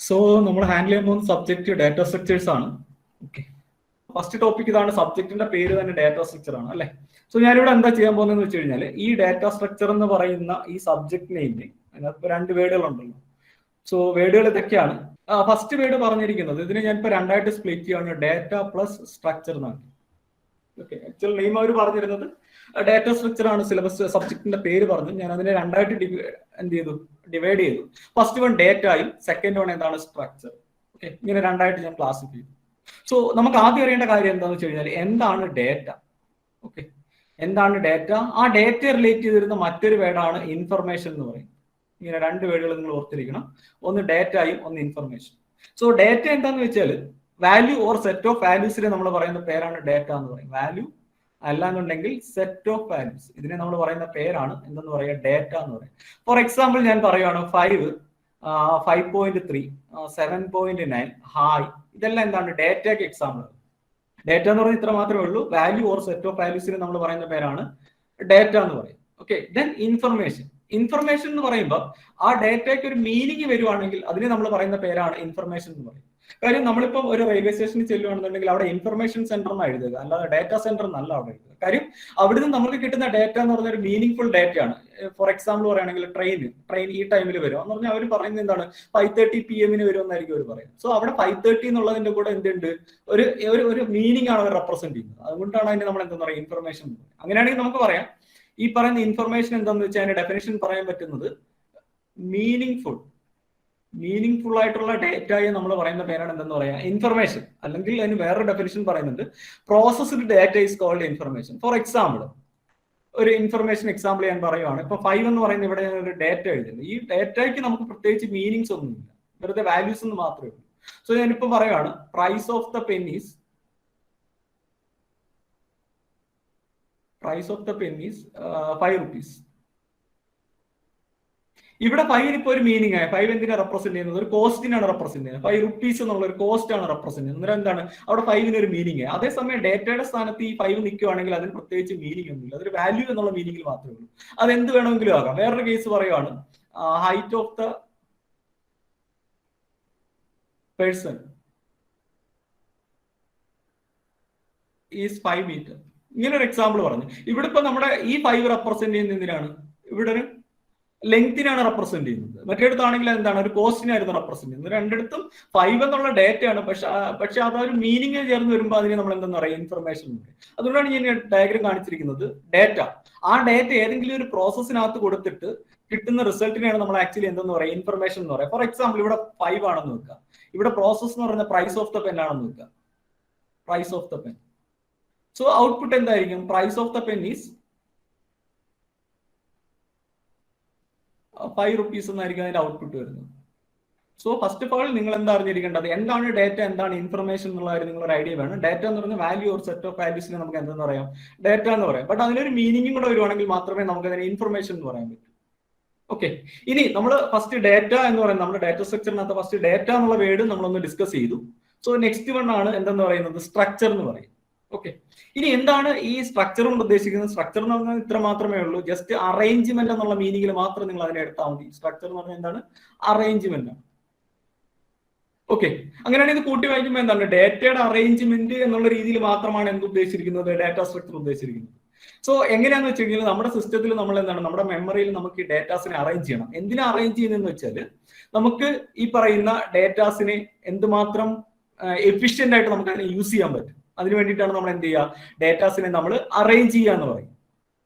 So നമ്മൾ handle ചെയ്യാൻ പോകുന്ന സബ്ജക്ട് ഡാറ്റ സ്ട്രക്ചേഴ്സ് ആണ്. ഓക്കെ ഫസ്റ്റ് ടോപ്പിക് ഇതാണ് സബ്ജക്റ്റിന്റെ പേര് തന്നെ ഡാറ്റ സ്ട്രക്ചർ ആണ് അല്ലെ? സോ ഞാനിവിടെ എന്താ ചെയ്യാൻ പോകുന്നതെന്ന് വെച്ച് കഴിഞ്ഞാൽ ഈ ഡാറ്റ സ്ട്രക്ചർ എന്ന് പറയുന്ന ഈ സബ്ജക്ട് നെയിമിന് അതിനകത്ത് രണ്ട് വേർഡുകൾ ഉണ്ടല്ലോ. സോ വേർഡുകൾ ഇതൊക്കെയാണ്. ഫസ്റ്റ് വേർഡ് പറഞ്ഞിരിക്കുന്നത് ഇതിനെ ഞാൻ ഇപ്പൊ രണ്ടായിട്ട് സ്പ്ലിറ്റ് ചെയ്യുകയാണ് ഡാറ്റ പ്ലസ് സ്ട്രക്ചർ എന്നാണ് ഓക്കെ ആക്ച്വൽ നെയിം അവർ പറഞ്ഞിരുന്നത് ഡാറ്റ സ്ട്രക്ചർ ആണ് സിലബസ് സബ്ജക്റ്റിന്റെ പേര് പറഞ്ഞു ഞാൻ അതിനെ രണ്ടായിട്ട് എന്ത് ചെയ്തു? ഡിവൈഡ് ചെയ്തു. ഫസ്റ്റ് വൺ ഡേറ്റയും സെക്കൻഡ് വൺ എന്താണ് സ്ട്രക്ചർ ഓക്കെ ഇങ്ങനെ രണ്ടായിട്ട് ഞാൻ ക്ലാസിഫൈ ചെയ്തു. സോ നമുക്ക് ആദ്യം അറിയേണ്ട കാര്യം എന്താണെന്ന് വെച്ച് കഴിഞ്ഞാൽ എന്താണ് ഡേറ്റ ഓക്കെ എന്താണ് ഡേറ്റ ആ ഡേറ്റ റിലേറ്റ് ചെയ്തിരുന്ന മറ്റൊരു വേർഡാണ് ഇൻഫർമേഷൻ എന്ന് പറയും ഇങ്ങനെ രണ്ട് വേർഡുകൾ നിങ്ങൾ ഓർത്തിരിക്കണം. ഒന്ന് ഡേറ്റയും ഒന്ന് ഇൻഫർമേഷൻ സോ ഡേറ്റ എന്താന്ന് വെച്ചാൽ വാല്യൂ ഓർ സെറ്റ് ഓഫ് വാല്യൂസിനെ നമ്മൾ പറയുന്ന പേരാണ് ഡേറ്റ എന്ന് പറയും. വാല്യൂ അല്ലാന്നുണ്ടെങ്കിൽ സെറ്റ് ഓഫ് വാല്യൂസ് ഇതിനെ നമ്മൾ പറയുന്ന പേരാണ് എന്തെന്ന് പറയുക ഡേറ്റ എന്ന് പറയും. ഫോർ എക്സാമ്പിൾ ഞാൻ പറയുകയാണ് five five point three seven point nine hi ഇതെല്ലാം എന്താണ്? ഡേറ്റയ്ക്ക് എക്സാമ്പിൾ ഡേറ്റ എന്ന് പറഞ്ഞാൽ ഇത്ര മാത്രമേ ഉള്ളൂ. വാല്യൂ ഓർ സെറ്റ് ഓഫ് വാല്യൂസിന് നമ്മൾ പറയുന്ന പേരാണ് ഡേറ്റ എന്ന് പറയും. ഓക്കെ ദെൻ ഇൻഫർമേഷൻ ഇൻഫർമേഷൻ എന്ന് പറയുമ്പോൾ ആ ഡേറ്റയ്ക്ക് ഒരു മീനിങ് വരുവാണെങ്കിൽ അതിന് നമ്മൾ പറയുന്ന പേരാണ് ഇൻഫർമേഷൻ എന്ന് പറയും. കാര്യം നമ്മളിപ്പോ ഒരു റെയിൽവേ സ്റ്റേഷനിൽ ചെല്ലുകയാണെന്നുണ്ടെങ്കിൽ അവിടെ ഇൻഫർമേഷൻ സെന്റർ എന്നാണ് എഴുതുക. അല്ലാതെ ഡാറ്റ സെന്റർ എന്നല്ല അവിടെ എഴുതുക. കാര്യം നിന്ന് നമുക്ക് കിട്ടുന്ന ഡാറ്റ എന്ന് പറഞ്ഞ ഒരു മീനിങ് ഫുൾ ഡാറ്റയാണ് ഫോർ എക്സാമ്പിൾ പറയുകയാണെങ്കിൽ ട്രെയിൻ ട്രെയിൻ ഈ ടൈമിൽ വരും. എന്ന് പറഞ്ഞാൽ അവർ പറയുന്നത് എന്താണ്? ഫൈവ് തേർട്ടി പി എമ്മിന് വരും എന്നായിരിക്കും അവർ പറയുന്നത് സോ അവിടെ ഫൈവ് തേർട്ടി എന്നുള്ളതിന്റെ കൂടെ എന്തുണ്ട്? ഒരു ഒരു ഒരു മീനിങ് ആണ് അവർ റെപ്രസെന്റ് ചെയ്യുന്നത്. അതുകൊണ്ടാണ് അതിന് നമ്മൾ എന്താ പറയുക? ഇൻഫർമേഷൻ അങ്ങനെയാണെങ്കിൽ നമുക്ക് പറയാം. ഈ പറയുന്ന ഇൻഫർമേഷൻ എന്താണെന്ന് വെച്ചാൽ അതിന്റെ ഡെഫിനേഷൻ പറയാൻ പറ്റുന്നത് മീനിങ് ഫുൾ മീനിങ് ഫുൾ ആയിട്ടുള്ള ഡേറ്റയെ നമ്മൾ പറയുന്ന പേരാണ് എന്തെന്ന് പറയാ? ഇൻഫർമേഷൻ അല്ലെങ്കിൽ അതിന് വേറൊരു ഡെഫിനിഷൻ പറയുന്നുണ്ട്. Processed data is called information for example ഒരു ഇൻഫർമേഷൻ എക്സാമ്പിൾ ഞാൻ പറയുവാണ്. ഇപ്പൊ ഫൈവ് എന്ന് പറയുന്ന ഇവിടെ ഞാൻ ഒരു ഡേറ്റ എഴുതുന്നത് ഈ ഡേറ്റയ്ക്ക് നമുക്ക് പ്രത്യേകിച്ച് മീനിങ്സ് ഒന്നുമില്ല. വെറുതെ വാല്യൂസ് എന്ന് മാത്രമേ ഉള്ളൂ. സോ ഞാനിപ്പോ പറയുവാണ് price of the pennies price of the pennies five rupees ഇവിടെ ഫൈവിന് ഇപ്പോൾ ഒരു മീനിങ് ആയി. ഫൈവ് എന്തിനാ റെപ്രസെന്റ് ചെയ്യുന്നത്? ഒരു കോസ്റ്റിനാണ് റെപ്രസെന്റ് ചെയ്യുന്നത്. ഫൈവ് റുപ്പീസ് എന്നുള്ള ഒരു കോസ്റ്റ് ആണ് റെപ്രസെന്റ് ചെയ്യുന്നത്. അന്നേരം എന്താണ്? അവിടെ ഫൈവിന് ഒരു മീനിങ് ആയി. അതേസമയം ഡേറ്റയുടെ സ്ഥാനത്ത് ഈ ഫൈവ് നിൽക്കുവാണെങ്കിൽ അതിന് പ്രത്യേകിച്ച് മീനിങ് ഒന്നുമില്ല. അതൊരു വാല്യൂ എന്നുള്ള മീനിങ്ങിൽ മാത്രമേ ഉള്ളൂ. അത് എന്ത് വേണമെങ്കിലും ആകാം. വേറൊരു കേസ് പറയുവാണ്. Height of the person is five metre ഇങ്ങനെ ഒരു എക്സാമ്പിൾ പറഞ്ഞു. ഇവിടെ ഇപ്പൊ നമ്മുടെ ഈ ഫൈവ് റെപ്രസെന്റ് ചെയ്യുന്ന എന്തിനാണ്? ഇവിടെ ഒരു ലെങ്തിനാണ് റെപ്രസെന്റ് ചെയ്യുന്നത്. മറ്റേടത്താണെങ്കിൽ എന്താണ്? ഒരു കോസ്റ്റിനായിരുന്നു റെപ്രസെന്റ് ചെയ്യുന്നത്. രണ്ടിടത്തും ഫൈവ് എന്നുള്ള ഡേറ്റയാണ് പക്ഷെ പക്ഷെ ഒരു മീനിങ് ചേർന്ന് വരുമ്പോൾ അതിനെ നമ്മൾ എന്താ പറയുക ഇൻഫർമേഷൻ അതുകൊണ്ടാണ് ഞാൻ ഡയഗ്രം കാണിച്ചിരിക്കുന്നത്. ഡേറ്റ ആ ഡേറ്റ ഏതെങ്കിലും ഒരു പ്രോസസ്സിനകത്ത് കൊടുത്തിട്ട് കിട്ടുന്ന റിസൾട്ടിനെയാണ് നമ്മൾ ആക്ച്വലി എന്തെന്ന് പറയുക ഇൻഫർമേഷൻ എന്ന് പറയുക ഫോർ എക്സാമ്പിൾ ഇവിടെ ഫൈവ് ആണെന്ന് വെക്കുക. ഇവിടെ പ്രോസസ് എന്ന് പറയുന്ന പ്രൈസ് ഓഫ് ദ പെൻ ആണെന്ന് വെക്കുക. Price of the pen so output എന്തായിരിക്കും? Price of the pen is five rupees എന്നായിരിക്കും അതിന്റെ ഔട്ട്പുട്ട് വരുന്നത്. സോ ഫസ്റ്റ് ഓഫ് ഓൾ നിങ്ങൾ എന്താ അറിഞ്ഞിരിക്കേണ്ടത്? എന്താണ് ഡേറ്റ എന്താണ് ഇൻഫർമേഷൻ എന്നുള്ള കാര്യം നിങ്ങൾ ഒരു ഐഡിയ വേണം. ഡേറ്റ എന്ന് പറഞ്ഞാൽ വാല്യൂ ഓർ സെറ്റ് ഓഫ് വാല്യൂസിനെ നമുക്ക് എന്തെന്ന് പറയാം? ഡേറ്റ എന്ന് പറയാം. ബട്ട് അതിനൊരു മീനിങ്ങും കൂടെ വരുവാണെങ്കിൽ മാത്രമേ നമുക്ക് അതിനെ ഇൻഫർമേഷൻ എന്ന് പറയാൻ പറ്റൂ. ഓക്കെ ഇനി നമ്മൾ ഫസ്റ്റ് ഡേറ്റ എന്ന് പറയുന്നത് നമ്മുടെ ഡേറ്റ സ്ട്രക്ചറിനകത്ത് ഫസ്റ്റ് ഡേറ്റ എന്നുള്ള വേർഡ് നമ്മളൊന്ന് ഡിസ്കസ് ചെയ്തു. സോ നെക്സ്റ്റ് വൺ ആണ് എന്തെന്ന് പറയുന്നത്? സ്ട്രക്ചർ എന്ന് പറയും. ഓക്കെ ഇനി എന്താണ് ഈ സ്ട്രക്ചർ കൊണ്ട് ഉദ്ദേശിക്കുന്നത്? സ്ട്രക്ചർ എന്ന് പറഞ്ഞാൽ ഇത്ര മാത്രമേ ഉള്ളൂ. ജസ്റ്റ് അറേഞ്ച്മെന്റ് എന്നുള്ള മീനിങ്ങിൽ മാത്രം നിങ്ങൾ അതിനെ എടുത്താൽ മതി. സ്ട്രക്ചർ എന്ന് പറഞ്ഞാൽ എന്താണ്? അറേഞ്ച്മെന്റ് ഓക്കെ അങ്ങനെയാണെങ്കിൽ ഇത് കൂട്ടി വായിക്കുമ്പോൾ എന്താണ്? ഡേറ്റയുടെ അറേഞ്ച്മെന്റ് എന്നുള്ള രീതിയിൽ മാത്രമാണ് എന്ത് ഉദ്ദേശിച്ചിരിക്കുന്നത്? ഡാറ്റ സ്ട്രക്ചർ ഉദ്ദേശിച്ചിരിക്കുന്നത്. സോ എങ്ങനെയാന്ന് വെച്ച് കഴിഞ്ഞാൽ നമ്മുടെ സിസ്റ്റത്തിൽ നമ്മൾ എന്താണ്? നമ്മുടെ മെമ്മറിയിൽ നമുക്ക് ഡേറ്റാസിനെ അറേഞ്ച് ചെയ്യണം. എന്തിനാ അറേഞ്ച് ചെയ്യുന്നതെന്ന് വെച്ചാൽ നമുക്ക് ഈ പറയുന്ന ഡേറ്റാസിനെ എന്തുമാത്രം എഫിഷ്യന്റ് ആയിട്ട് നമുക്ക് അതിനെ യൂസ് ചെയ്യാൻ പറ്റും. അതിന് വേണ്ടിയിട്ടാണ് നമ്മൾ എന്ത് ചെയ്യുക? ഡേറ്റാസിനെ നമ്മൾ അറേഞ്ച് ചെയ്യുക എന്ന് പറയും.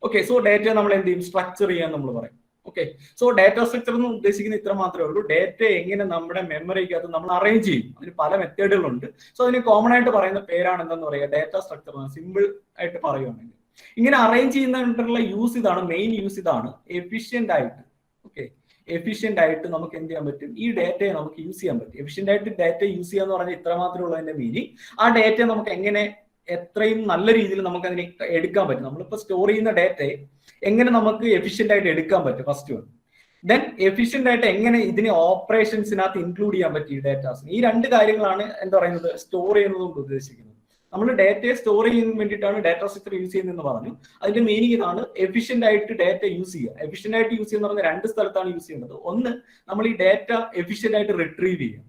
ഓക്കെ സോ ഡേറ്റ നമ്മൾ എന്ത് ചെയ്യും? സ്ട്രക്ചർ ചെയ്യാൻ നമ്മൾ പറയും. ഓക്കെ സോ ഡേറ്റ സ്ട്രക്ചർ എന്ന് ഉദ്ദേശിക്കുന്ന ഇത്ര മാത്രമേ ഉള്ളൂ. ഡേറ്റ എങ്ങനെ നമ്മുടെ മെമ്മറിക്ക് അത് നമ്മൾ അറേഞ്ച് ചെയ്യും? അതിന് പല മെത്തേഡുകളുണ്ട് സോ അതിന് കോമൺ ആയിട്ട് പറയുന്ന പേരാണ് എന്താന്ന് പറയുക? ഡേറ്റ സ്ട്രക്ചർ സിമ്പിൾ ആയിട്ട് പറയുകയാണെങ്കിൽ ഇങ്ങനെ അറേഞ്ച് ചെയ്യുന്നതിനുള്ള യൂസ് ഇതാണ് മെയിൻ യൂസ് ഇതാണ്. എഫിഷ്യന്റ് ആയിട്ട്. എഫിഷ്യന്റ് ആയിട്ട് നമുക്ക് എന്ത് ചെയ്യാൻ പറ്റും? ഈ ഡേറ്റയെ നമുക്ക് യൂസ് ചെയ്യാൻ പറ്റും. എഫിഷ്യന്റ് ആയിട്ട് ഡേറ്റ യൂസ് ചെയ്യുക എന്ന് പറഞ്ഞാൽ ഉള്ളൂ അതിന്റെ മീനിങ് ആ ഡേറ്റ നമുക്ക് എങ്ങനെ എത്രയും നല്ല രീതിയിൽ നമുക്ക് അതിനെ എടുക്കാൻ പറ്റും? നമ്മളിപ്പോൾ സ്റ്റോർ ചെയ്യുന്ന ഡേറ്റയെ എങ്ങനെ നമുക്ക് എഫിഷ്യന്റ് ആയിട്ട് എടുക്കാൻ പറ്റും? ഫസ്റ്റ് വൺ ദെൻ എഫിഷ്യന്റ് ആയിട്ട് എങ്ങനെ ഇതിനെ ഓപ്പറേഷൻസിനകത്ത് ഇൻക്ലൂഡ് ചെയ്യാൻ പറ്റും ഈ ഡേറ്റാസിന് ഈ രണ്ട് കാര്യങ്ങളാണ് എന്താ പറയുന്നത്? സ്റ്റോർ ചെയ്യുന്നതുകൊണ്ട് ഉദ്ദേശിക്കുന്നത്. നമ്മൾ ഡാറ്റയെ സ്റ്റോർ ചെയ്യാൻ വേണ്ടിയിട്ടാണ് ഡാറ്റ സ്ട്രക്ചർ യൂസ് ചെയ്യുന്നതെന്ന് പറഞ്ഞു. അതിന്റെ മീനിങ് ഇതാണ് എഫിഷ്യന്റ് ആയിട്ട് ഡാറ്റ യൂസ് ചെയ്യുക. എഫിഷ്യന്റ് ആയിട്ട് യൂസ് ചെയ്യുന്ന പറഞ്ഞാൽ രണ്ട് സ്ഥലത്താണ് യൂസ് ചെയ്യുന്നത്. ഒന്ന് നമ്മൾ ഈ ഡാറ്റ എഫിഷ്യന്റ് ആയിട്ട് റിട്രീവ് ചെയ്യുക.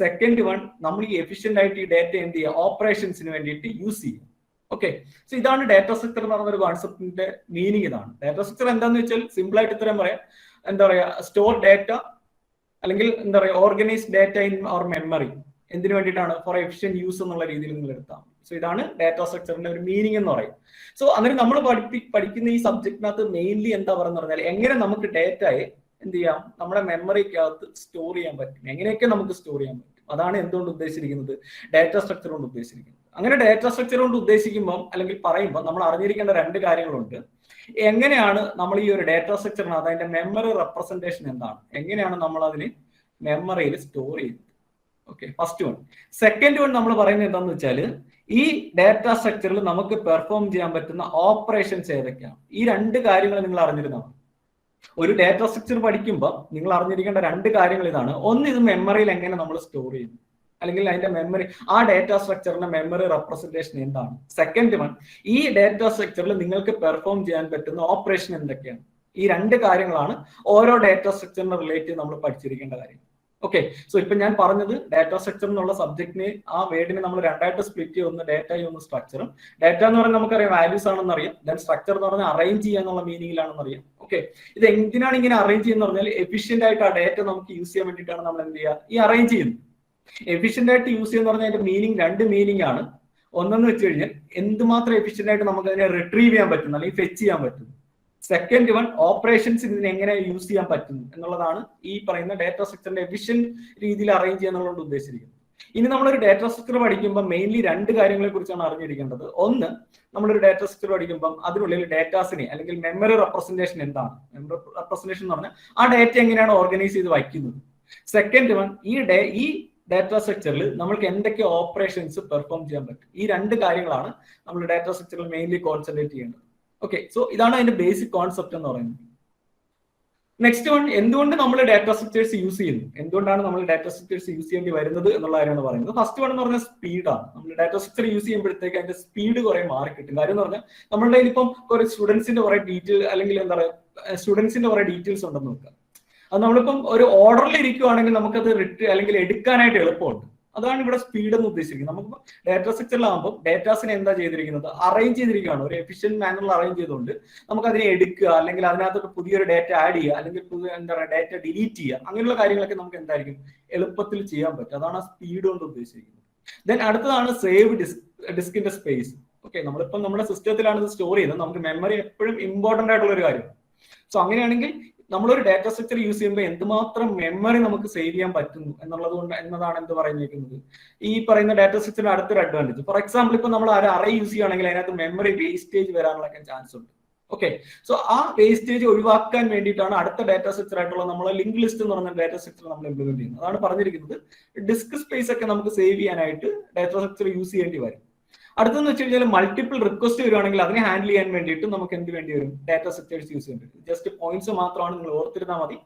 സെക്കൻഡ് വൺ നമ്മൾ ഈ എഫിഷ്യന്റ് ആയിട്ട് ഈ ഡേറ്റ എന്ത് ചെയ്യുക? ഓപ്പറേഷൻസിന് വേണ്ടിയിട്ട് യൂസ് ചെയ്യുക. ഓക്കെ സോ ഇതാണ് ഡാറ്റ സ്ട്രക്ചർ എന്ന് പറയുന്ന ഒരു കോൺസെപ്റ്റിന്റെ മീനിങ് ഇതാണ്. ഡാറ്റ സ്ട്രക്ചർ എന്താന്ന് വെച്ചാൽ സിമ്പിൾ ആയിട്ട് ഇത്രയും പറയാം. എന്താ പറയാ? സ്റ്റോർ ഡാറ്റ അല്ലെങ്കിൽ എന്താ പറയുക organise data in our memory എന്തിനു വേണ്ടിയിട്ടാണ്? ഫോർ എഫിഷ്യന്റ് യൂസ് എന്നുള്ള രീതിയിൽ നിങ്ങൾ എടുത്താൽ സോ ഇതാണ് ഡാറ്റ സ്ട്രക്ചറിന്റെ ഒരു മീനിങ് എന്ന് പറയും. സോ അന്നേരം നമ്മൾ പഠിപ്പി പഠിക്കുന്ന ഈ സബ്ജക്റ്റിനകത്ത് മെയിൻലി എന്താ പറയുന്നത് പറഞ്ഞാൽ എങ്ങനെ നമുക്ക് ഡേറ്റയെ എന്ത് ചെയ്യാം? നമ്മുടെ മെമ്മറിക്കകത്ത് സ്റ്റോർ ചെയ്യാൻ പറ്റും. എങ്ങനെയൊക്കെ നമുക്ക് സ്റ്റോർ ചെയ്യാൻ പറ്റും? അതാണ് എന്തുകൊണ്ട് ഉദ്ദേശിച്ചിരിക്കുന്നത്? ഡാറ്റ സ്ട്രക്ചർ കൊണ്ട് ഉദ്ദേശിച്ചിരിക്കുന്നത്. അങ്ങനെ ഡാറ്റ സ്ട്രക്ചർ കൊണ്ട് ഉദ്ദേശിക്കുമ്പോൾ അല്ലെങ്കിൽ പറയുമ്പോൾ നമ്മൾ അറിഞ്ഞിരിക്കേണ്ട രണ്ട് കാര്യങ്ങളുണ്ട്. എങ്ങനെയാണ് നമ്മൾ ഈ ഒരു ഡാറ്റ സ്ട്രക്ചറിനകത്ത് അതിന്റെ മെമ്മറി റെപ്രസെന്റേഷൻ എന്താണ്? എങ്ങനെയാണ് നമ്മൾ അതിന് മെമ്മറിയിൽ സ്റ്റോർ ചെയ്യുന്നത്? Okay first one second one നമ്മൾ പറയുന്നത് എന്താണെന്ന് വെച്ചാൽ ഈ ഡാറ്റ സ്ട്രക്ചറിൽ നമുക്ക് പെർഫോം ചെയ്യാൻ പറ്റുന്ന ഓപ്പറേഷൻസ് ഏതൊക്കെയാണ്? ഈ രണ്ട് കാര്യങ്ങൾ നിങ്ങൾ അറിഞ്ഞിരുന്നോ? ഒരു ഡാറ്റ സ്ട്രക്ചർ പഠിക്കുമ്പോൾ നിങ്ങൾ അറിഞ്ഞിരിക്കേണ്ട രണ്ട് കാര്യങ്ങൾ ഇതാണ്. ഒന്ന് ഇത് മെമ്മറിയിൽ എങ്ങനെ നമ്മൾ സ്റ്റോർ ചെയ്യുന്നു അല്ലെങ്കിൽ അതിന്റെ മെമ്മറി ആ ഡാറ്റ സ്ട്രക്ചറിന്റെ മെമ്മറി റെപ്രസെന്റേഷൻ എന്താണ്? സെക്കൻഡ് വൺ ഈ ഡാറ്റ സ്ട്രക്ചറിൽ നിങ്ങൾക്ക് പെർഫോം ചെയ്യാൻ പറ്റുന്ന ഓപ്പറേഷൻ എന്തൊക്കെയാണ്? ഈ രണ്ട് കാര്യങ്ങളാണ് ഓരോ ഡാറ്റ സ്ട്രക്ചറിനെ റിലേറ്റ് നമ്മൾ പഠിച്ചിരിക്കേണ്ട കാര്യം. ഓക്കെ സോ ഇപ്പൊ ഞാൻ പറഞ്ഞത് ഡാറ്റ സ്ട്രക്ചർ എന്നുള്ള സബ്ജക്റ്റിനെ ആ വേർഡിനെ നമ്മൾ രണ്ടായിട്ട് സ്പ്ലിറ്റ് ചെയ്യുന്ന ഡാറ്റ ഡാറ്റയും ഒന്ന് സ്ട്രക്ചറും ഡാറ്റ എന്ന് പറഞ്ഞാൽ നമുക്കറിയാം വാല്യൂസ് ആണെന്ന് അറിയാം. ദെൻ സ്ട്രക്ചർ എന്ന് പറഞ്ഞാൽ അറേഞ്ച് ചെയ്യുക എന്നുള്ള മീനിങ്ങിലാണെന്ന് അറിയാം. ഓക്കെ ഇത് എന്തിനാണ് ഇങ്ങനെ അറേഞ്ച് ചെയ്യുന്ന പറഞ്ഞാൽ എഫിഷ്യന്റ് ആയിട്ട് ആ ഡാറ്റ നമുക്ക് യൂസ് ചെയ്യാൻ വേണ്ടിയിട്ടാണ് നമ്മൾ എന്ത് ചെയ്യുക? ഈ അറേഞ്ച് ചെയ്യുന്നത്. എഫിഷ്യന്റ് ആയിട്ട് യൂസ് ചെയ്യുന്ന പറഞ്ഞാൽ അതിന്റെ മീനിങ് രണ്ട് മീനിങ് ആണ്. ഒന്നെന്ന് വെച്ച് കഴിഞ്ഞാൽ എന്തുമാത്രം എഫിഷ്യന്റ് ആയിട്ട് നമുക്ക് അതിനെ റിട്രീവ് ചെയ്യാൻ പറ്റുന്നു അല്ലെങ്കിൽ ഫെച്ച് ചെയ്യാൻ പറ്റുന്നു സെക്കൻഡ് വൺ ഓപ്പറേഷൻസ് ഇതിനെ എങ്ങനെ യൂസ് ചെയ്യാൻ പറ്റും എന്നുള്ളതാണ് ഈ പറയുന്ന ഡാറ്റ സ്ട്രക്ചറിന്റെ എഫിഷ്യൻ രീതിയിൽ അറേഞ്ച് ചെയ്യുന്നതുകൊണ്ട് ഉദ്ദേശിച്ചിരിക്കുന്നത്. ഇനി നമ്മളൊരു ഡാറ്റ സ്ട്രക്ചർ പഠിക്കുമ്പോൾ മെയിൻലി രണ്ട് കാര്യങ്ങളെ കുറിച്ചാണ് അറിഞ്ഞിരിക്കേണ്ടത്. ഒന്ന് നമ്മളൊരു ഡാറ്റ സ്ട്രക്ചർ പഠിക്കുമ്പോൾ അതിനുള്ളിൽ ഡാറ്റാസിനെ അല്ലെങ്കിൽ മെമ്മറി റെപ്രസെന്റേഷൻ എന്താണ്? മെമ്മറി റെപ്രസെന്റേഷൻ എന്ന് പറഞ്ഞാൽ ആ ഡാറ്റ എങ്ങനെയാണ് ഓർഗനൈസ് ചെയ്ത് വയ്ക്കുന്നത്? സെക്കൻഡ് വൺ ഈ ഡേ ഈ ഡാറ്റ സ്ട്രക്ചറിൽ നമ്മൾക്ക് എന്തൊക്കെ ഓപ്പറേഷൻസ് പെർഫോം ചെയ്യാൻ പറ്റും? ഈ രണ്ട് കാര്യങ്ങളാണ് നമ്മൾ ഡാറ്റ സ്ട്രക്ചറിൽ മെയിൻലി കോൺസെൻട്രേറ്റ് ചെയ്യേണ്ടത്. ഓക്കെ സോ ഇതാണ് അതിന്റെ ബേസിക് കോൺസെപ്റ്റ് എന്ന് പറയുന്നത്. നെക്സ്റ്റ് വൺ എന്തുകൊണ്ട് നമ്മൾ ഡാറ്റ സ്ട്രക്ചേഴ്സ് യൂസ് ചെയ്യുന്നു? എന്തുകൊണ്ടാണ് നമ്മൾ ഡാറ്റ സ്ട്രക്ചേഴ്സ് യൂസ് ചെയ്യേണ്ടി വരുന്നത് എന്നുള്ള കാര്യമാണ് പറയുന്നത്. ഫസ്റ്റ് വൺ എന്ന് പറഞ്ഞാൽ സ്പീഡാണ് നമ്മൾ ഡാറ്റ സ്ട്രക്ചർ യൂസ് ചെയ്യുമ്പോഴത്തേക്ക് അതിന്റെ സ്പീഡ് കുറെ മാറി കിട്ടും കാര്യം എന്ന് പറഞ്ഞാൽ നമ്മളുടെ ഇപ്പം കുറെ സ്റ്റുഡൻസിന്റെ കുറെ ഡീറ്റെയിൽ അല്ലെങ്കിൽ എന്താ പറയുക സ്റ്റുഡൻസിന്റെ കുറെ ഡീറ്റെയിൽസ് ഉണ്ടെന്ന് നോക്കുക. അത് നമ്മളിപ്പം ഒരു ഓർഡറിൽ ഇരിക്കുവാണെങ്കിൽ നമുക്കത് റിട്ട് അല്ലെങ്കിൽ എടുക്കാനായിട്ട് എളുപ്പമുണ്ട്. അതാണ് ഇവിടെ സ്പീഡ് എന്ന് ഉദ്ദേശിക്കുന്നത്. നമുക്ക് ഡാറ്റ സ്ട്രക്ചറിലാകുമ്പോൾ ഡേറ്റാസിനെ എന്താ ചെയ്തിരിക്കുന്നത്? അറേഞ്ച് ചെയ്തിരിക്കുകയാണ്. ഒരു എഫിഷ്യന്റ് മാനറിൽ അറേഞ്ച് ചെയ്തുകൊണ്ട് നമുക്ക് അതിനെ എടുക്കുക അല്ലെങ്കിൽ അതിനകത്ത് പുതിയൊരു ഡാറ്റ ആഡ് ചെയ്യുക അല്ലെങ്കിൽ പുതിയ എന്താ പറയുക ഡാറ്റ ഡിലീറ്റ് ചെയ്യുക. അങ്ങനെയുള്ള കാര്യങ്ങളൊക്കെ നമുക്ക് എന്തായിരിക്കും? എളുപ്പത്തിൽ ചെയ്യാൻ പറ്റും. അതാണ് സ്പീഡ് കൊണ്ട് ഉദ്ദേശിക്കുന്നത്. ദെൻ അടുത്തതാണ് സേവ് ഡിസ്ക് ഡിസ്കിന്റെ സ്പേസ് ഓക്കെ നമ്മളിപ്പം നമ്മുടെ സിസ്റ്റത്തിലാണ് ഇത് സ്റ്റോർ ചെയ്യുന്നത്. നമുക്ക് മെമ്മറി എപ്പോഴും ഇമ്പോർട്ടന്റ് ആയിട്ടുള്ള ഒരു കാര്യം. സോ അങ്ങനെയാണെങ്കിൽ നമ്മളൊരു ഡാറ്റ സ്ട്രക്ചർ യൂസ് ചെയ്യുമ്പോൾ എന്തുമാത്രം മെമ്മറി നമുക്ക് സേവ് ചെയ്യാൻ പറ്റുന്നു എന്നുള്ളത് കൊണ്ട് എന്നതാണ് എന്ത് പറഞ്ഞിരിക്കുന്നത്? ഈ പറയുന്ന ഡാറ്റ സ്ട്രക്ചറിന്റെ അടുത്തൊരു അഡ്വാന്റേജ് ഫോർ എക്സാമ്പിൾ ഇപ്പൊ നമ്മൾ ഒരു അറേ യൂസ് ചെയ്യുകയാണെങ്കിൽ അതിനകത്ത് മെമ്മറി വേസ്റ്റേജ് വരാനുള്ള ചാൻസ് ഉണ്ട്. ഓക്കെ സോ ആ വേസ്റ്റേജ് ഒഴിവാക്കാൻ വേണ്ടിയിട്ടാണ് അടുത്ത ഡാറ്റ സ്ട്രക്ചർ ആയിട്ടുള്ള നമ്മൾ ലിങ്ക് ലിസ്റ്റ് എന്ന് പറഞ്ഞ ഡാറ്റ സ്ട്രക്ചർ നമ്മൾ ഇംപ്ലിമെന്റ് ചെയ്യുന്നത്. അതാണ് പറഞ്ഞിരിക്കുന്നത്. ഡിസ്ക് സ്പേസ് ഒക്കെ നമുക്ക് സേവ് ചെയ്യാനായിട്ട് ഡാറ്റ സ്ട്രക്ചർ യൂസ് ചെയ്യേണ്ടി വരും. അടുത്തെന്ന് വെച്ച് കഴിഞ്ഞാൽ മൾട്ടിപ്പിൾ റിക്വസ്റ്റ് വരുവാണെങ്കിൽ അതിനെ ഹാൻഡിൽ ചെയ്യാൻ വേണ്ടിയിട്ട് നമുക്ക് എന്ത് വേണ്ടി വരും? ഡാറ്റ സ്ട്രക്ചേഴ്സ് യൂസ് ചെയ്യേണ്ടി വരും. ജസ്റ്റ് പോയിന്റ്സ് മാത്രമാണ് നിങ്ങൾ ഓർത്തിരുന്നാൽ മതി.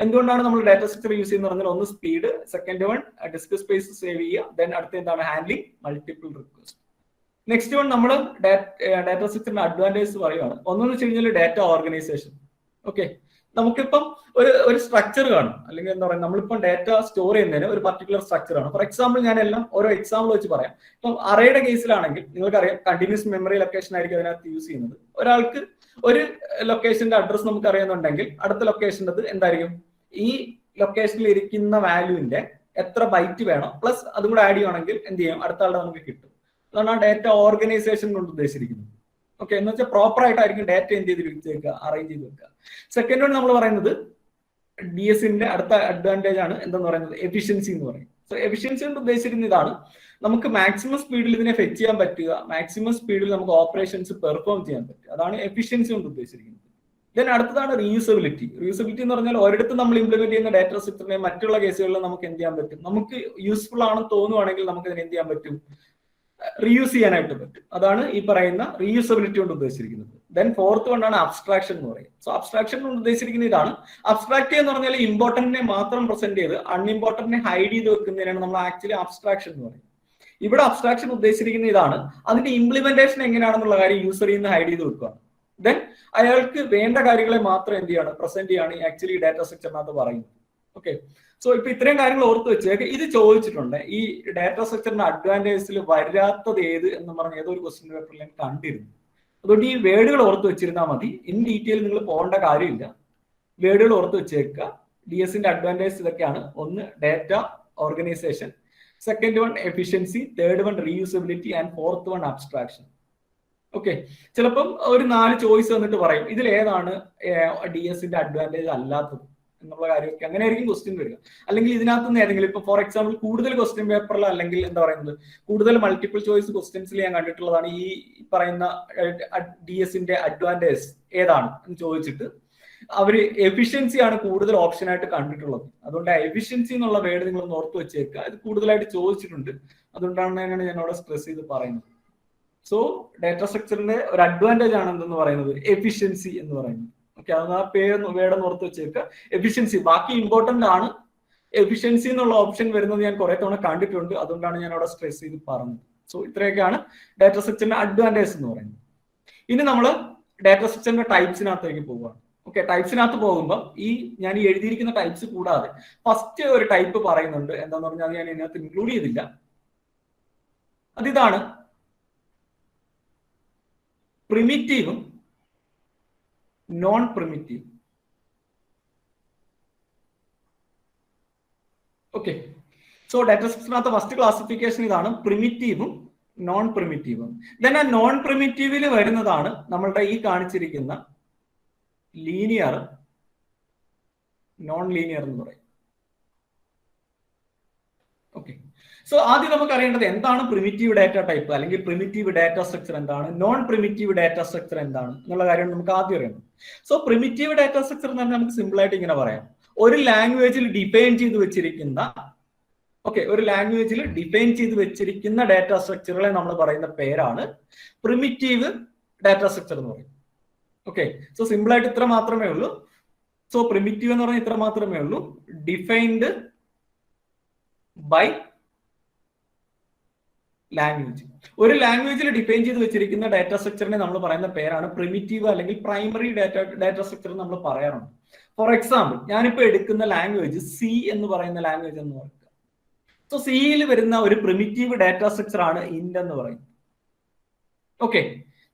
എന്തുകൊണ്ടാണ് നമ്മൾ ഡാറ്റ സ്ട്രക്ചർ യൂസ് ചെയ്യുന്നത് പറഞ്ഞാൽ ഒന്ന് speed second one disk space save ചെയ്യുക ദെൻ അടുത്ത എന്താണ്? Handling multiple request next one നമ്മൾ ഡാറ്റ സ്ട്രക്ചറിന്റെ അഡ്വാന്റേജ് പറയുകയാണ് ഒന്നെന്ന് വെച്ച് കഴിഞ്ഞാൽ ഡാറ്റ ഓർഗനൈസേഷൻ ഓക്കെ നമുക്കിപ്പം ഒരു ഒരു സ്ട്രക്ചർ കാണും. അല്ലെങ്കിൽ എന്താ പറയുക നമ്മളിപ്പം ഡാറ്റ സ്റ്റോർ ചെയ്യുന്നതിന് ഒരു പർട്ടിക്കുലർ സ്ട്രക്ചർ ആണ്. ഫോർ എക്സാമ്പിൾ ഞാൻ എല്ലാം ഓരോ എക്സാമ്പിൾ വെച്ച് പറയാം. ഇപ്പം അറേയുടെ കേസിലാണെങ്കിൽ നിങ്ങൾക്കറിയാം കണ്ടിന്യൂസ് മെമ്മറി ലൊക്കേഷൻ ആയിരിക്കും അതിനകത്ത് യൂസ് ചെയ്യുന്നത്. ഒരാൾക്ക് ഒരു ലൊക്കേഷന്റെ അഡ്രസ് നമുക്ക് അറിയുന്നുണ്ടെങ്കിൽ അടുത്ത ലൊക്കേഷന്റെ എന്തായിരിക്കും? ഈ ലൊക്കേഷനിൽ ഇരിക്കുന്ന വാല്യൂവിന്റെ എത്ര ബൈറ്റ് വേണം പ്ലസ് അതും കൂടെ ആഡ് ചെയ്യുകയാണെങ്കിൽ എന്ത് ചെയ്യും? അടുത്ത ആളുടെ നമുക്ക് കിട്ടും. അതാണ് ആ ഡേറ്റ ഓർഗനൈസേഷൻ കൊണ്ട് ഉദ്ദേശിച്ചിരിക്കുന്നത്. ഓക്കെ എന്ന് വെച്ചാൽ പ്രോപ്പർ ആയിട്ടായിരിക്കും ഡാറ്റ എന്ത് ചെയ്ത് വെക്കുക അറേഞ്ച് ചെയ്ത് വെക്കുക സെക്കൻഡ് വൺ നമ്മൾ പറയുന്നത് ഡി എസിന്റെ അടുത്ത അഡ്വാന്റേജ് ആണ് എന്തെന്ന് പറയുന്നത് എഫിഷ്യൻസി എന്ന് പറയും. സോ എഫിഷ്യൻസി കൊണ്ട് ഉദ്ദേശിച്ചിരുന്ന ഇതാണ് നമുക്ക് മാക്സിമം സ്പീഡിൽ ഇതിനെ ഫെച്ച് ചെയ്യാൻ പറ്റുക മാക്സിമം സ്പീഡിൽ നമുക്ക് ഓപ്പറേഷൻസ് പെർഫോം ചെയ്യാൻ പറ്റുക. അതാണ് എഫിഷ്യൻസി കൊണ്ട് ഉദ്ദേശിച്ചിരിക്കുന്നത്. ദെൻ അടുത്തതാണ് റീയൂസബിലിറ്റി റീയൂസബിലിറ്റി എന്ന് പറഞ്ഞാൽ ഒരിടത്ത് നമ്മൾ ഇംപ്ലിമെന്റ് ചെയ്യുന്ന ഡാറ്റ സ്ട്രക്ചറിനെ മറ്റുള്ള കേസുകളിൽ നമുക്ക് എന്ത് ചെയ്യാൻ പറ്റും? നമുക്ക് യൂസ്ഫുൾ ആണെന്ന് തോന്നുവാണെങ്കിൽ നമുക്ക് ഇതിനെ എന്ത് ചെയ്യാൻ പറ്റും? റീയൂസ് ചെയ്യാനായിട്ട് പറ്റും. അതാണ് ഈ പറയുന്ന റീയൂസബിലിറ്റി കൊണ്ട് ഉദ്ദേശിച്ചിരിക്കുന്നത്. ദെൻ ഫോർത്ത് വണ്ണാണ് അബ്സ്ട്രാക്ഷൻ എന്ന് പറയുന്നത്. സോ അബ്സ്ട്രാക്ഷൻ കൊണ്ട് ഉദ്ദേശിച്ചിരിക്കുന്ന ഇതാണ്. അബ്സ്ട്രാക്ട് എന്ന് പറഞ്ഞാൽ ഇമ്പോർട്ടന്റിനെ മാത്രം പ്രസന്റ് ചെയ്ത് അൺഇമ്പോർട്ടന്റിനെ ഹൈഡ് ചെയ്ത് വെക്കുന്നതിനാണ് നമ്മൾ ആക്ച്വലി അബ്സ്ട്രാക്ഷൻ എന്ന് പറയുന്നത്. ഇവിടെ അബ്സ്ട്രാക്ഷൻ ഉദ്ദേശിച്ചിരിക്കുന്ന ഇതാണ്. അതിന്റെ ഇംപ്ലിമെന്റേഷൻ എങ്ങനെയാണെന്നുള്ള കാര്യം യൂസറിൽ നിന്ന് ഹൈഡ് ചെയ്ത് വെക്കുകയാണ് ദെൻ അയാൾക്ക് വേണ്ട കാര്യങ്ങളെ മാത്രം എന്ത് ചെയ്യാണ്? പ്രസന്റ് ചെയ്യാണ് ആക്ച്വലി ഡാറ്റ സ്ട്രക്ചറിനകത്ത് പറയുന്നത്. ഓക്കെ സോ ഇപ്പൊ ഇത്രയും കാര്യങ്ങൾ ഓർത്ത് വെച്ചേക്ക്. ഇത് ചോദിച്ചിട്ടുണ്ട്. ഈ ഡാറ്റാ സ്ട്രക്ചറിന്റെ അഡ്വാന്റേജിൽ വരാത്തത് ഏത് എന്ന് പറഞ്ഞ ഏതൊരു ക്വസ്റ്റ്യൻ പേപ്പറിൽ ഞാൻ കണ്ടിരുന്നു. അതുകൊണ്ട് ഈ വേർഡുകൾ ഓർത്ത് വെച്ചിരുന്നാൽ മതി. ഇൻ ഡീറ്റെയിൽ നിങ്ങൾ പോകേണ്ട കാര്യമില്ല. വേർഡുകൾ ഓർത്ത് വെച്ചേക്കുക. ഡി എസിന്റെ അഡ്വാന്റേജ് ഇതൊക്കെയാണ്. ഒന്ന് data organisation second one efficiency third one reusability and fourth one abstraction okay ചിലപ്പം ഒരു നാല് ചോയ്സ് വന്നിട്ട് പറയും. ഇതിൽ ഏതാണ് ഡി എസിന്റെ അഡ്വാന്റേജ് അല്ലാത്തത്? എന്നുള്ള കാര്യമൊക്കെ അങ്ങനെ ആയിരിക്കും ക്വസ്റ്റ്യൻ വരിക. അല്ലെങ്കിൽ ഇതിനകത്ത് നിന്ന് ഏതെങ്കിലും ഇപ്പൊ ഫോർ എക്സാമ്പിൾ കൂടുതൽ ക്വസ്റ്റ്യൻ പേപ്പറിൽ അല്ലെങ്കിൽ എന്താ പറയുന്നത്? കൂടുതൽ മൾട്ടിപ്പിൾ ചോയ്സ് ക്വസ്റ്റ്യൻസിൽ ഞാൻ കണ്ടിട്ടുള്ളതാണ് ഈ പറയുന്ന ഡി എസിന്റെ അഡ്വാന്റേജ് ഏതാണ് എന്ന് ചോദിച്ചിട്ട് അവർ എഫിഷ്യൻസി ആണ് കൂടുതൽ ഓപ്ഷൻ ആയിട്ട് കണ്ടിട്ടുള്ളത്. അതുകൊണ്ട് എഫിഷ്യൻസി എന്നുള്ള വേർഡ് നിങ്ങൾ ഓർത്ത് വെച്ചേക്കുക. അത് കൂടുതലായിട്ട് ചോദിച്ചിട്ടുണ്ട്. അതുകൊണ്ടാണ് ഞാൻ അവിടെ സ്ട്രെസ് ചെയ്ത് പറയുന്നത്. സോ ഡാറ്റ സ്ട്രക്ചറിന്റെ ഒരു അഡ്വാന്റേജ് ആണ് എന്തെന്ന് പറയുന്നത്? എഫിഷ്യൻസി എന്ന് പറയുന്നത്. ഓക്കെ അത് ആ പേര് വേടം ഓർത്ത് വെച്ചേക്കുക എഫിഷ്യൻസി ബാക്കി ഇമ്പോർട്ടന്റ് ആണ്. എഫിഷ്യൻസി എന്നുള്ള ഓപ്ഷൻ വരുന്നത് ഞാൻ കുറെ തവണ കണ്ടിട്ടുണ്ട്. അതുകൊണ്ടാണ് ഞാൻ അവിടെ സ്ട്രെസ് ചെയ്ത് പറഞ്ഞത്. സോ ഇത്രയൊക്കെയാണ് ഡാറ്റ സ്ട്രക്ചറിന്റെ അഡ്വാന്റേജ് എന്ന് പറയുന്നത്. ഇനി നമ്മൾ ഡാറ്റ സ്ട്രക്ചറിന്റെ ടൈപ്സിനകത്തേക്ക് പോവുകയാണ്. ഓക്കെ ടൈപ്സിനകത്ത് പോകുമ്പോൾ ഈ ഞാൻ എഴുതിയിരിക്കുന്ന ടൈപ്സ് കൂടാതെ ഫസ്റ്റ് ഒരു ടൈപ്പ് പറയുന്നുണ്ട്. എന്താന്ന് പറഞ്ഞാൽ ഞാൻ ഇതിനകത്ത് ഇൻക്ലൂഡ് ചെയ്തില്ല. അതിതാണ് പ്രിമിറ്റീവും പ്രിമിറ്റീവ് ഓക്കെ സോ ഡാറ്റ സ്ട്രക്ചറിനകത്ത് ഫസ്റ്റ് ക്ലാസിഫിക്കേഷൻ ഇതാണ് പ്രിമിറ്റീവും നോൺ പ്രിമിറ്റീവും ദെൻ ആ നോൺ പ്രിമിറ്റീവിൽ വരുന്നതാണ് നമ്മളുടെ ഈ കാണിച്ചിരിക്കുന്ന ലീനിയർ നോൺ ലീനിയർ എന്ന് പറയും. ഓക്കെ സോ ആദ്യം നമുക്ക് അറിയേണ്ടത് എന്താണ് പ്രിമിറ്റീവ് ഡാറ്റ ടൈപ്പ് അല്ലെങ്കിൽ പ്രിമിറ്റീവ് ഡാറ്റ സ്ട്രക്ചർ എന്താണ്? നോൺ പ്രിമിറ്റീവ് ഡാറ്റ സ്ട്രക്ചർ എന്താണ്? എന്നുള്ള കാര്യം നമുക്ക് ആദ്യം അറിയണം. സോ പ്രിമിറ്റീവ് ഡാറ്റ സ്ട്രക്ചർ എന്ന് പറഞ്ഞാൽ നമുക്ക് സിമ്പിൾ ആയിട്ട് ഇങ്ങനെ പറയാം. ഒരു ലാംഗ്വേജിൽ ഡിഫൈൻ ചെയ്ത് വെച്ചിരിക്കുന്ന ഓക്കെ ഒരു ലാംഗ്വേജിൽ ഡിഫൈൻ ചെയ്ത് വെച്ചിരിക്കുന്ന ഡാറ്റ സ്ട്രക്ചറുകളെ നമ്മൾ പറയുന്ന പേരാണ് പ്രിമിറ്റീവ് ഡാറ്റ സ്ട്രക്ചർ എന്ന് പറയും. ഓക്കെ സോ സിമ്പിൾ ആയിട്ട് ഇത്ര മാത്രമേ ഉള്ളൂ. സോ പ്രിമിറ്റീവ് എന്ന് പറഞ്ഞാൽ ഇത്ര മാത്രമേ ഉള്ളൂ. ഡിഫൈൻഡ് ബൈ ലാംഗ്വേജ് ഒരു ലാംഗ്വേജിൽ ഡിഫൈൻ ചെയ്ത് വെച്ചിരിക്കുന്ന ഡാറ്റ സ്ട്രക്ചറിനെ നമ്മൾ പറയുന്ന പേരാണ് പ്രിമിറ്റീവ് അല്ലെങ്കിൽ പ്രൈമറി ഡാറ്റ ഡാറ്റ സ്ട്രക്ചർ നമ്മൾ പറയാറുണ്ട്. ഫോർ എക്സാമ്പിൾ ഞാനിപ്പോ എടുക്കുന്ന ലാംഗ്വേജ് സി എന്ന് പറയുന്ന ലാംഗ്വേജ് എന്ന് പറയുക സോ സിയിൽ വരുന്ന ഒരു പ്രിമിറ്റീവ് ഡാറ്റ സ്ട്രക്ചർ ആണ് ഇൻഡ് എന്ന് പറയുന്നത്. ഓക്കെ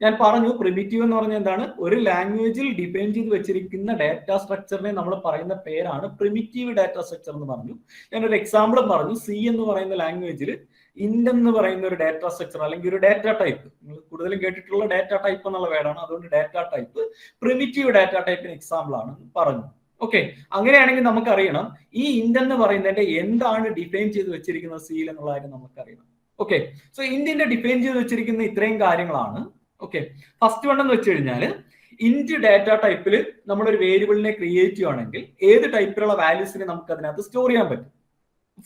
ഞാൻ പറഞ്ഞു പ്രിമിറ്റീവ് എന്ന് പറഞ്ഞ എന്താണ്? ഒരു ലാംഗ്വേജിൽ ഡിഫൈൻ ചെയ്ത് വെച്ചിരിക്കുന്ന ഡാറ്റ സ്ട്രക്ചറിനെ നമ്മൾ പറയുന്ന പേരാണ് പ്രിമിറ്റീവ് ഡാറ്റ സ്ട്രക്ചർ എന്ന് പറഞ്ഞു. ഞാൻ ഒരു എക്സാമ്പിളും പറഞ്ഞു. സി എന്ന് പറയുന്ന ലാംഗ്വേജിൽ ഇൻഡ് എന്ന് പറയുന്ന ഒരു ഡാറ്റ സ്ട്രക്ചർ അല്ലെങ്കിൽ ഒരു ഡാറ്റ ടൈപ്പ് നിങ്ങൾ കൂടുതലും കേട്ടിട്ടുള്ള ഡാറ്റ ടൈപ്പ് എന്നുള്ള വേർഡാണ് അതുകൊണ്ട് ഡാറ്റ ടൈപ്പ് പ്രിമിറ്റീവ് ഡാറ്റ ടൈപ്പിന് എക്സാമ്പിൾ ആണ് പറഞ്ഞു. ഓക്കെ അങ്ങനെയാണെങ്കിൽ നമുക്കറിയണം ഈ ഇൻഡ് എന്ന് പറയുന്നതിന്റെ എന്താണ് ഡിഫൈൻ ചെയ്ത് വെച്ചിരിക്കുന്നത് സീൽ എന്നുള്ള കാര്യം നമുക്കറിയണം. ഓക്കെ സോ ഇന്ത്യന്റെ ഡിഫൈൻ ചെയ്ത് വെച്ചിരിക്കുന്ന ഇത്രയും കാര്യങ്ങളാണ്. ഓക്കെ ഫസ്റ്റ് വൺ എന്ന് വെച്ച് കഴിഞ്ഞാൽ ഇന്റ് ഡാറ്റ ടൈപ്പിൽ നമ്മളൊരു വേരിയബിളിനെ ക്രിയേറ്റ് ചെയ്യുകയാണെങ്കിൽ ഏത് ടൈപ്പിലുള്ള വാല്യൂസിനെ നമുക്ക് അതിനകത്ത് സ്റ്റോർ ചെയ്യാൻ പറ്റും?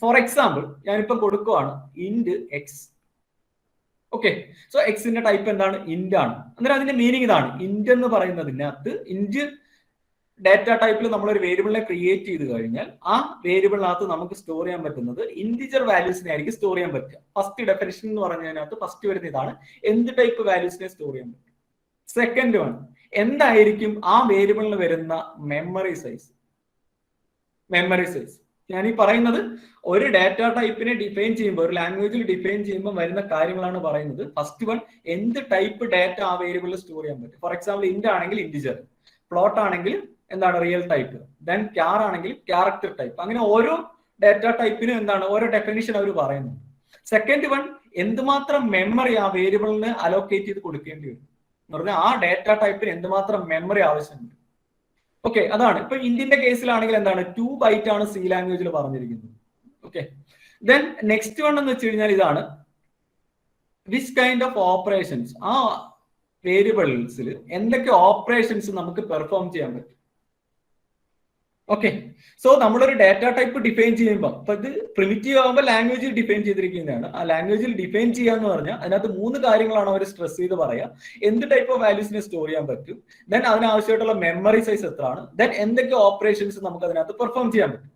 ഫോർ എക്സാമ്പിൾ ഞാനിപ്പോ കൊടുക്കുവാണ് ഇൻഡ് എക്സ് ഓക്കെ സോ എക്സിന്റെ ടൈപ്പ് എന്താണ്? ഇൻഡ് ആണ്. അന്നേരം അതിന്റെ മീനിങ് ഇതാണ്. ഇൻഡ് എന്ന് പറയുന്നതിനകത്ത് ഇൻഡ് ഡാറ്റ ടൈപ്പിൽ നമ്മൾ ഒരു വേരിയബിളിനെ ക്രിയേറ്റ് ചെയ്ത് കഴിഞ്ഞാൽ ആ വേരിയബിളിനകത്ത് നമുക്ക് സ്റ്റോർ ചെയ്യാൻ പറ്റുന്നത് ഇൻഡിജർ വാല്യൂസിനെ ആയിരിക്കും സ്റ്റോർ ചെയ്യാൻ പറ്റുക. ഫസ്റ്റ് ഡെഫിനിഷൻ എന്ന് പറഞ്ഞതിനകത്ത് ഫസ്റ്റ് വരുന്ന ഇതാണ് എന്ത് ടൈപ്പ് വാല്യൂസിനെ സ്റ്റോർ ചെയ്യാൻ പറ്റും സെക്കൻഡ് വൺ എന്തായിരിക്കും ആ വേരിയബിളിന് വരുന്ന മെമ്മറി സൈസ് മെമ്മറി സൈസ് ഞാൻ ഈ പറയുന്നത് ഒരു ഡാറ്റ ടൈപ്പിനെ ഡിഫൈൻ ചെയ്യുമ്പോൾ ഒരു ലാംഗ്വേജിൽ ഡിഫൈൻ ചെയ്യുമ്പോൾ വരുന്ന കാര്യങ്ങളാണ് പറയുന്നത്. ഫസ്റ്റ് വൺ എന്ത് ടൈപ്പ് ഡാറ്റ ആ സ്റ്റോർ ചെയ്യാൻ പറ്റും? ഫോർ എക്സാമ്പിൾ ഇൻഡ് ആണെങ്കിൽ ഇൻഡിജർ പ്ലോട്ട് ആണെങ്കിൽ എന്താണ് റിയൽ ടൈപ്പ് ദെൻ ക്യാർ ആണെങ്കിൽ ക്യാരക്ടർ ടൈപ്പ് അങ്ങനെ ഓരോ ഡാറ്റ ടൈപ്പിനും എന്താണ്? ഓരോ ഡെഫിനിഷൻ അവർ പറയുന്നത് സെക്കൻഡ് വൺ എന്തുമാത്രം മെമ്മറി ആ വേരിയബിളിന് അലോക്കേറ്റ് ചെയ്ത് കൊടുക്കേണ്ടി വരും? എന്ന് പറഞ്ഞാൽ ആ ഡാറ്റ ടൈപ്പിന് എന്തുമാത്രം മെമ്മറി ആവശ്യമുണ്ട്? ഓക്കെ അതാണ്. ഇപ്പൊ ഇന്ത്യന്റെ കേസിലാണെങ്കിൽ എന്താണ്? ടു ബൈറ്റ് ആണ് സി ലാംഗ്വേജിൽ പറഞ്ഞിരിക്കുന്നത്. ഓക്കെ ദെൻ നെക്സ്റ്റ് വൺ എന്ന് വെച്ച് കഴിഞ്ഞാൽ ഇതാണ്. വിച്ച് കൈൻഡ് ഓഫ് ഓപ്പറേഷൻസ് ആ വേരിയബിൾസിൽ എന്തൊക്കെ ഓപ്പറേഷൻസ് നമുക്ക് പെർഫോം ചെയ്യാൻ പറ്റും? ഓക്കെ സോ നമ്മളൊരു ഡാറ്റ ടൈപ്പ് ഡിഫൈൻ ചെയ്യുമ്പോൾ അപ്പൊ ഇത് പ്രിമിറ്റീവ് ആകുമ്പോൾ ലാംഗ്വേജിൽ ഡിഫൈൻ ചെയ്തിരിക്കുന്നതാണ്. ആ ലാംഗ്വേജിൽ ഡിഫൈൻ ചെയ്യാന്ന് പറഞ്ഞാൽ അതിനകത്ത് മൂന്ന് കാര്യങ്ങളാണ് അവർ സ്ട്രെസ് ചെയ്ത് പറയാ. എന്ത് ടൈപ്പ് ഓഫ് വാല്യൂസിനെ സ്റ്റോർ ചെയ്യാൻ പറ്റും? ദെൻ അതിനാവശ്യമായിട്ടുള്ള മെമ്മറി സൈസ് എത്രയാണ്? ദെൻ എന്തൊക്കെ ഓപ്പറേഷൻസ് നമുക്ക് അതിനകത്ത് പെർഫോം ചെയ്യാൻ പറ്റും?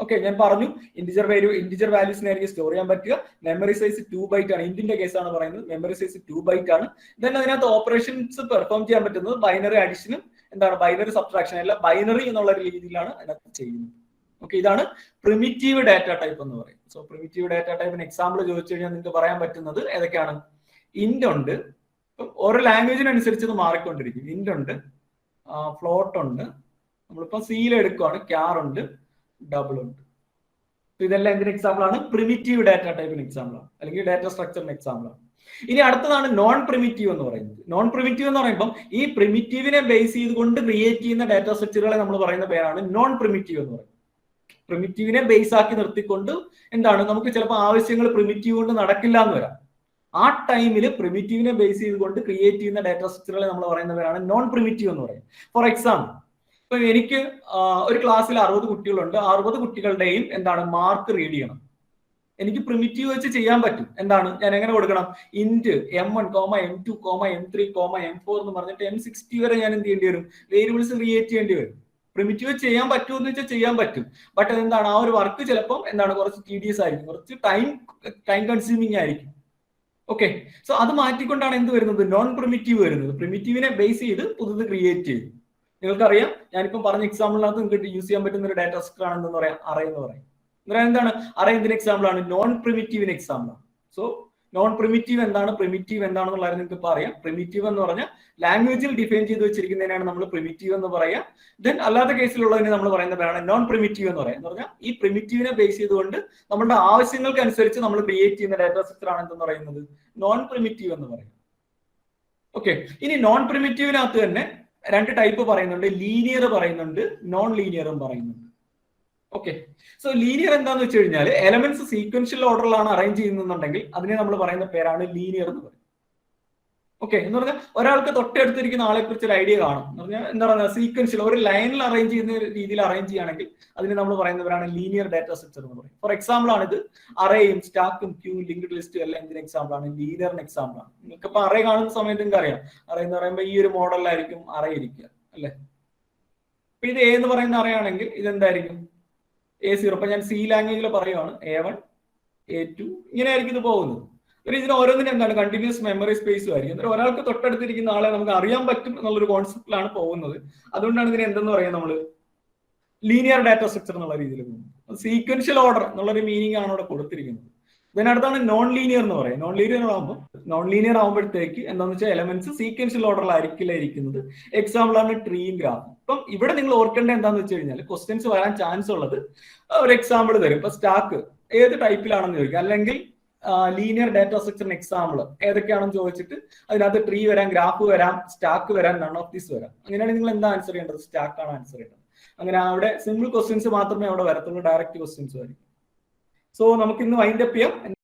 ഓക്കെ ഞാൻ പറഞ്ഞു ഇൻഡിജർ വാല്യൂ ഇൻഡിജർ വാല്യൂസിനെ ആയിരിക്കും സ്റ്റോർ ചെയ്യാൻ പറ്റുക. മെമ്മറി സൈസ് ടു ബൈറ്റ് ആണ്. ഇന്ത്യന്റെ കേസാണ് പറയുന്നത്. മെമ്മറി സൈസ് ടു ബൈറ്റ് ആണ്. ദെൻ അതിനകത്ത് ഓപ്പറേഷൻസ് പെർഫോം ചെയ്യാൻ പറ്റുന്നത്. ബൈനറി അഡിഷനും എന്താണ് ബൈനറി സബ്ട്രാക്ഷൻ അല്ല ബൈനറി എന്നുള്ള ഒരു രീതിയിലാണ് അതിനകത്ത് ചെയ്യുന്നത്. ഓക്കെ ഇതാണ് പ്രിമിറ്റീവ് ഡാറ്റ ടൈപ്പ് എന്ന് പറയും സോ പ്രിമിറ്റീവ് ഡാറ്റ ടൈപ്പിന് എക്സാമ്പിൾ ചോദിച്ചു കഴിഞ്ഞാൽ നിങ്ങൾക്ക് പറയാൻ പറ്റുന്നത് ഏതൊക്കെയാണ്? ഇൻഡ് ഉണ്ട്. ഓരോ ലാംഗ്വേജിനനുസരിച്ച് ഇത് മാറിക്കൊണ്ടിരിക്കും. ഇൻഡ് ഉണ്ട് ഫ്ലോട്ട് ഉണ്ട്. നമ്മളിപ്പോ സീൽ എടുക്കുവാണ്. ക്യാർ ഉണ്ട് ഡബിൾ ഉണ്ട്. ഇതെല്ലാം എന്തിന് എക്സാമ്പിൾ ആണ്? പ്രിമിറ്റീവ് ഡാറ്റ ടൈപ്പിന് എക്സാമ്പിൾ ആണ്. അല്ലെങ്കിൽ ഡാറ്റ സ്ട്രക്ചറിന് എക്സാമ്പിൾ ആണ്. ഇനി അടുത്തതാണ് നോൺ പ്രിമിറ്റീവ് എന്ന് പറയുന്നത്. നോൺ പ്രിമിറ്റീവ് എന്ന് പറയുമ്പോൾ ഈ പ്രിമിറ്റീവിനെ ബേസ് ചെയ്തുകൊണ്ട് ക്രിയേറ്റ് ചെയ്യുന്ന ഡാറ്റ സ്ട്രക്ചറുകളെ നമ്മൾ പറയുന്ന പേരാണ് നോൺ പ്രിമിറ്റീവ് എന്ന് പറയുന്നത്. പ്രിമിറ്റീവിനെ ബേസ് ആക്കി നിർത്തിക്കൊണ്ട് എന്താണ്? നമുക്ക് ചിലപ്പോൾ ആവശ്യങ്ങൾ പ്രിമിറ്റീവ് കൊണ്ട് നടക്കില്ല എന്ന് വരാം. ആ ടൈമിൽ പ്രിമിറ്റീവിനെ ബേസ് ചെയ്തുകൊണ്ട് ക്രിയേറ്റ് ചെയ്യുന്ന ഡാറ്റ സ്ട്രക്ചറുകളെ നമ്മൾ പറയുന്ന പേരാണ് നോൺ പ്രിമിറ്റീവ് എന്ന് പറയുന്നത്. ഫോർ എക്സാമ്പിൾ ഇപ്പൊ എനിക്ക് ഒരു ക്ലാസ്സിൽ അറുപത് കുട്ടികളുണ്ട്. അറുപത് കുട്ടികളുടെയും എന്താണ്? മാർക്ക് റീഡ് ചെയ്യണം. എനിക്ക് പ്രിമിറ്റീവ് വെച്ച് ചെയ്യാൻ പറ്റും. എന്താണ്? ഞാൻ എങ്ങനെ കൊടുക്കണം? Int m one comma m two comma m three comma m four എന്ന് പറഞ്ഞിട്ട് എം സിക്സ്റ്റി വരെ ഞാൻ എന്ത് ചെയ്യേണ്ടി വരും? വേരിയബിൾസ് ക്രിയേറ്റ് ചെയ്യേണ്ടി വരും. പ്രിമിറ്റീവ് ചെയ്യാൻ പറ്റുമോ എന്ന് വെച്ചാൽ ചെയ്യാൻ പറ്റും. ബട്ട് എന്താണ്? ആ ഒരു വർക്ക് ചിലപ്പം എന്താണ്? കുറച്ച് ടി ഡി എസ് ആയിരിക്കും. കുറച്ച് ടൈം ടൈം കൺസ്യൂമിങ് ആയിരിക്കും. ഓക്കെ സോ അത് മാറ്റിക്കൊണ്ടാണ് എന്ത് വരുന്നത്? നോൺ പ്രിമിറ്റീവ് വരുന്നത് പ്രിമിറ്റീവിനെ ബേസ് ചെയ്ത് പുതുത് ക്രിയേറ്റ് ചെയ്തു നിങ്ങൾക്കറിയാം? ഞാനിപ്പം പറഞ്ഞ എക്സാമ്പിളിനകത്ത് നിങ്ങൾക്ക് യൂസ് ചെയ്യാൻ പറ്റുന്ന ഒരു ഡാറ്റാ സ്ട്രക്ചർ ആണെന്ന് പറയാം. അറേ എന്ന് പറയും. അന്നേരം എന്താണ്? അറേ എന്തിന് എക്സാമ്പിൾ ആണ്. നോൺ പ്രിമിറ്റീവിന് എക്സാമ്പിൾ ആണ്. സോ നോൺ പ്രിമിറ്റീവ് എന്താണ്? പ്രിമിറ്റീവ് എന്താണെന്നുള്ളത് നിങ്ങൾക്ക് ഇപ്പൊ അറിയാം. പ്രിമിറ്റീവ് എന്ന് പറഞ്ഞാൽ ലാംഗ്വേജിൽ ഡിഫൈൻ ചെയ്ത് വെച്ചിരിക്കുന്നതിനാണ് നമ്മൾ പ്രിമിറ്റീവ് എന്ന് പറയാം. ദെൻ അല്ലാത്ത കേസിലുള്ളതിനെ നമ്മൾ പറയുന്ന പേരാണ് നോൺ പ്രിമിറ്റീവ് എന്ന് പറയാം. എന്ന് പറഞ്ഞാൽ ഈ പ്രിമിറ്റീവിനെ ബേസ് ചെയ്തുകൊണ്ട് നമ്മുടെ ആവശ്യങ്ങൾക്ക് അനുസരിച്ച് നമ്മൾ ക്രിയേറ്റ് ചെയ്യുന്ന ഡാറ്റാ സ്ട്രക്ചർ ആണ് എന്തെന്ന് പറയുന്നത്? നോൺ പ്രിമിറ്റീവ് എന്ന് പറയും. ഓക്കെ ഇനി നോൺ പ്രിമിറ്റീവിനകത്ത് തന്നെ രണ്ട് ടൈപ്പ് പറയുന്നുണ്ട്. ലീനിയർ പറയുന്നുണ്ട്. നോൺ ലീനിയറും പറയുന്നുണ്ട്. ഓക്കെ സോ ലീനിയർ എന്താന്ന് വെച്ച് കഴിഞ്ഞാൽ എലമെന്റ്സ് സീക്വൻഷ്യൽ ഓർഡറിലാണ് അറേഞ്ച് ചെയ്യുന്നുണ്ടെങ്കിൽ അതിനെ നമ്മൾ പറയുന്ന പേരാണ് ലീനിയർ എന്ന് പറയുന്നത്. ഓക്കെ എന്ന് പറഞ്ഞാൽ ഒരാൾക്ക് തൊട്ടടുത്തിരിക്കുന്ന ആളെ കുറിച്ച് ഒരു ഐഡിയ കാണും. എന്ന് പറഞ്ഞാൽ എന്താ പറയുക? സീക്വൻഷ്യൽ ഒരു ലൈനിൽ അറേഞ്ച് ചെയ്യുന്ന രീതിയിൽ അറേഞ്ച് ചെയ്യുകയാണെങ്കിൽ അതിന് നമ്മൾ പറയുന്നവരാണ് ലീനിയർ ഡാറ്റ സ്ട്രക്ചർ എന്ന് പറയും. ഫോർ എക്സാമ്പിൾ ആണ് ഇത്. അറേയും സ്റ്റാക്കും ക്യൂ ലിങ്ക്ഡ് ലിസ്റ്റും എല്ലാം ഇതിന് എക്സാമ്പിൾ ആണ്. ലീനിയറിന് എക്സാമ്പിൾ ആണ്. നിങ്ങൾക്ക് ഇപ്പൊ അറേ കാണുന്ന സമയത്ത് നിങ്ങൾക്ക് അറിയാം. അറേ എന്ന് പറയുമ്പോൾ ഈ ഒരു മോഡലിലായിരിക്കും അറേ ഇരിക്കുക. അല്ലേ? അപ്പൊ ഇത് എന്ന് പറയുന്ന അറേ ആണെങ്കിൽ ഇത് ഇതെന്തായിരിക്കും? എ സീറോ ഇപ്പൊ ഞാൻ സി ലാംഗ്വേജിൽ പറയുവാണ്. എ വൺ എ ടു ഇങ്ങനെ ആയിരിക്കും ഇത് പോകുന്നത്. ഒരു ഇതിന് ഓരോന്നിനും എന്താണ്? കണ്ടിന്യൂസ് മെമ്മറി സ്പേസും ആയിരിക്കും. എന്നിട്ട് ഒരാൾക്ക് തൊട്ടടുത്തിരിക്കുന്ന ആളെ നമുക്ക് അറിയാൻ പറ്റും എന്നുള്ളൊരു കോൺസെപ്റ്റിലാണ് പോകുന്നത്. അതുകൊണ്ടാണ് ഇതിനെ എന്തെന്ന് പറയാം നമ്മൾ ലീനിയർ ഡാറ്റ സ്ട്രക്ചർ എന്നുള്ള രീതിയിൽ പോകുന്നത്. സീക്വൻഷ്യൽ ഓർഡർ എന്നുള്ളൊരു മീനിങ് ആണ് ഇവിടെ കൊടുത്തിരിക്കുന്നത്. ഇതിനടുത്താണ് നോൺ ലീനിയർ എന്ന് പറയും നോൺ ലീനിയർ ആകുമ്പോൾ നോൺ ലീനിയർ ആകുമ്പോഴത്തേക്ക് എന്താണെന്ന് വെച്ചാൽ എലമെന്റ്സ് സീക്വൻഷ്യൽ ഓർഡറിലായിരിക്കില്ല ഇരിക്കുന്നത് എക്സാമ്പിൾ ആണ് ട്രീയും ഗ്രാഫ് ഇപ്പം ഇവിടെ നിങ്ങൾ ഓർക്കേണ്ട എന്താണെന്ന് വെച്ച് കഴിഞ്ഞാൽ ക്വസ്റ്റ്യൻസ് വരാൻ ചാൻസ് ഉള്ളത് ഒരു എക്സാമ്പിൾ തരും. ഇപ്പൊ സ്റ്റാക്ക് ഏത് ടൈപ്പിലാണെന്ന് ചോദിക്കുക അല്ലെങ്കിൽ ലീനിയർ ഡാറ്റ സ്ട്രക്ചറിന് എക്സാമ്പിൾ ഏതൊക്കെയാണെന്ന് ചോദിച്ചിട്ട് അതിനകത്ത് ട്രീ വരാം ഗ്രാഫ് വരാം സ്റ്റാക്ക് വരാം നൺ ഓഫ് ദീസ് വരാം. അങ്ങനെയാണ് നിങ്ങൾ എന്താ ആൻസർ ചെയ്യേണ്ടത്? സ്റ്റാക്കാണ് ആൻസർ ചെയ്യേണ്ടത്. അങ്ങനെ അവിടെ സിമ്പിൾ ക്വസ്റ്റ്യൻസ് മാത്രമേ അവിടെ വരത്തുള്ളൂ ഡയറക്റ്റ് ക്വസ്റ്റ്യൻസ് ആയിരിക്കും സോ നമുക്ക് ഇന്ന് വൈൻഡപ്പ് ചെയ്യാം.